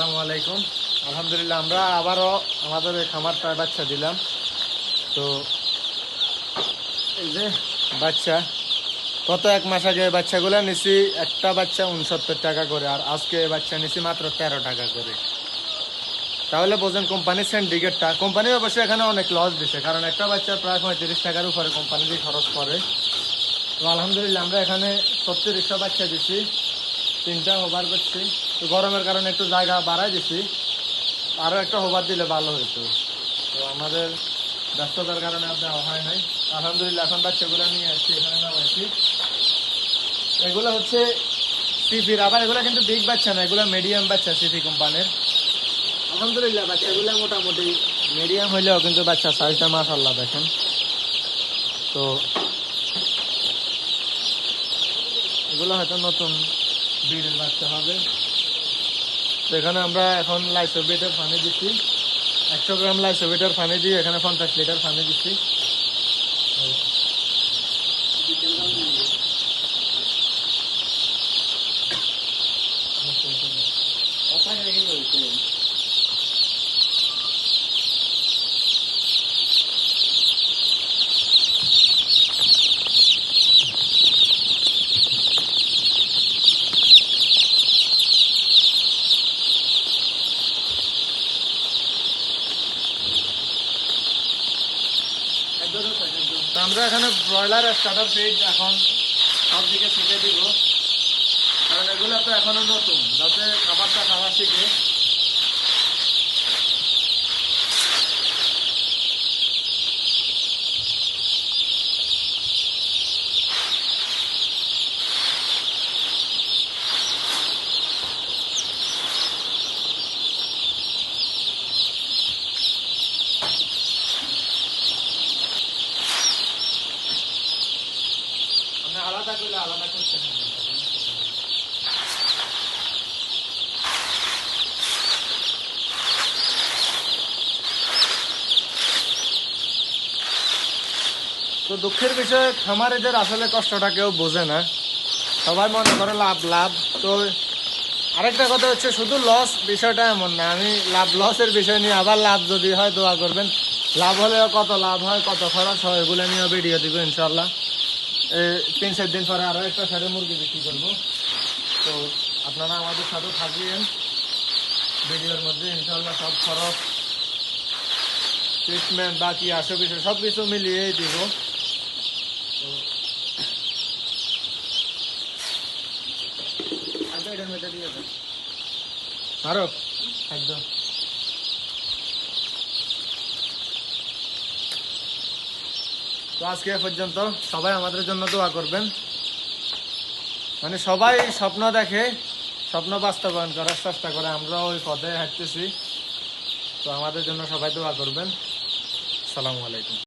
আসসালামু আলাইকুম। আলহামদুলিল্লাহ, আমরা আবারও আমাদের এই খামারটায় বাচ্চা দিলাম। তো এই যে বাচ্চা, গত এক মাস আগে বাচ্চাগুলো নিছি, একটা বাচ্চা উনসত্তর টাকা করে, আর আজকে বাচ্চা নিছি মাত্র তেরো টাকা করে। তাহলে বোঝেন কোম্পানির সিন্ডিকেটটা কোম্পানি অবশ্যই এখানে অনেক লস দিছে, কারণ একটা বাচ্চা প্রায় পঁয়ত্রিশ টাকার উপরে কোম্পানি দিয়ে খরচ করে তো আলহামদুলিল্লাহ, আমরা এখানে ছত্রিশটা বাচ্চা দিছি, তিনটা ওভার করছি। তো গরমের কারণে একটু জায়গা বাড়াই দিছি। আরও একটা ওভার দিলে ভালো হতো তো আমাদের ব্যস্ততার কারণে আর দেওয়া হয় নাই। আলহামদুলিল্লাহ, এখন বাচ্চাগুলো নিয়ে আসছি, এখানে নামাইছি। এগুলো হচ্ছে সিফির আবার এগুলো কিন্তু বিগ বাচ্চা না, এগুলো মিডিয়াম বাচ্চা সিফি কোম্পানির আলহামদুলিল্লাহ, বাচ্চাগুলো মোটামুটি মিডিয়াম হইলেও কিন্তু বাচ্চা সাইজটা মাসাল্লাহ দেখেন। তো এগুলো হয়তো নতুন ব্রিডের বাচ্চা হবে। তো এখানে আমরা এখন লাইসোবিটার পানি দিচ্ছি। একশো গ্রাম লাইসোবিটার পানি দিয়ে এখানে পঞ্চাশ লিটার পানি দিচ্ছি। তো আমরা এখানে ব্রয়লার স্টার্টার ফিড এখন সব দিকে শিখে দিব। কারণ এগুলো তো এখনও নতুন। যাতে খাবারটা খাওয়া শিখে আলাদা করলে আলাদা করতে হবে তো দুঃখের বিষয় খামারিদের আসলে কষ্টটা কেউ বোঝে না। সবাই মনে করে লাভ লাভ। তো আরেকটা কথা হচ্ছে, শুধু লস বিষয়টা এমন না। আমি লাভ লসের বিষয় নিয়ে আবার লাভ যদি হয় দোয়া করবেন। লাভ হলেও কত লাভ হয়, কত খরচ হয়, এগুলো নিয়েও ভিডিও দিব ইনশাল্লাহ তিন চার দিন পরে আরও একটা সাড়ে মুরগি বিক্রি করবো তো আপনারা আমাদের সাথে থাকবেন ভিডিওর মধ্যে ইনশাল্লাহ সব খরচ ট্রিটমেন্ট বা কি আসে বিষয় সব কিছু মিলিয়েই দিব তো আচ্ছা, এটার মধ্যে দিয়ে দেন। আরো একদম তো আজকে পর্যন্ত সবাই আমাদের জন্য দোয়া করবেন। মানে সবাই স্বপ্ন দেখে, স্বপ্ন বাস্তবায়ন করার চেষ্টা করে। আমরা ওই পদে হাঁটতেছি। তো আমাদের জন্য সবাই দোয়া করবেন। সালামু আলাইকুম।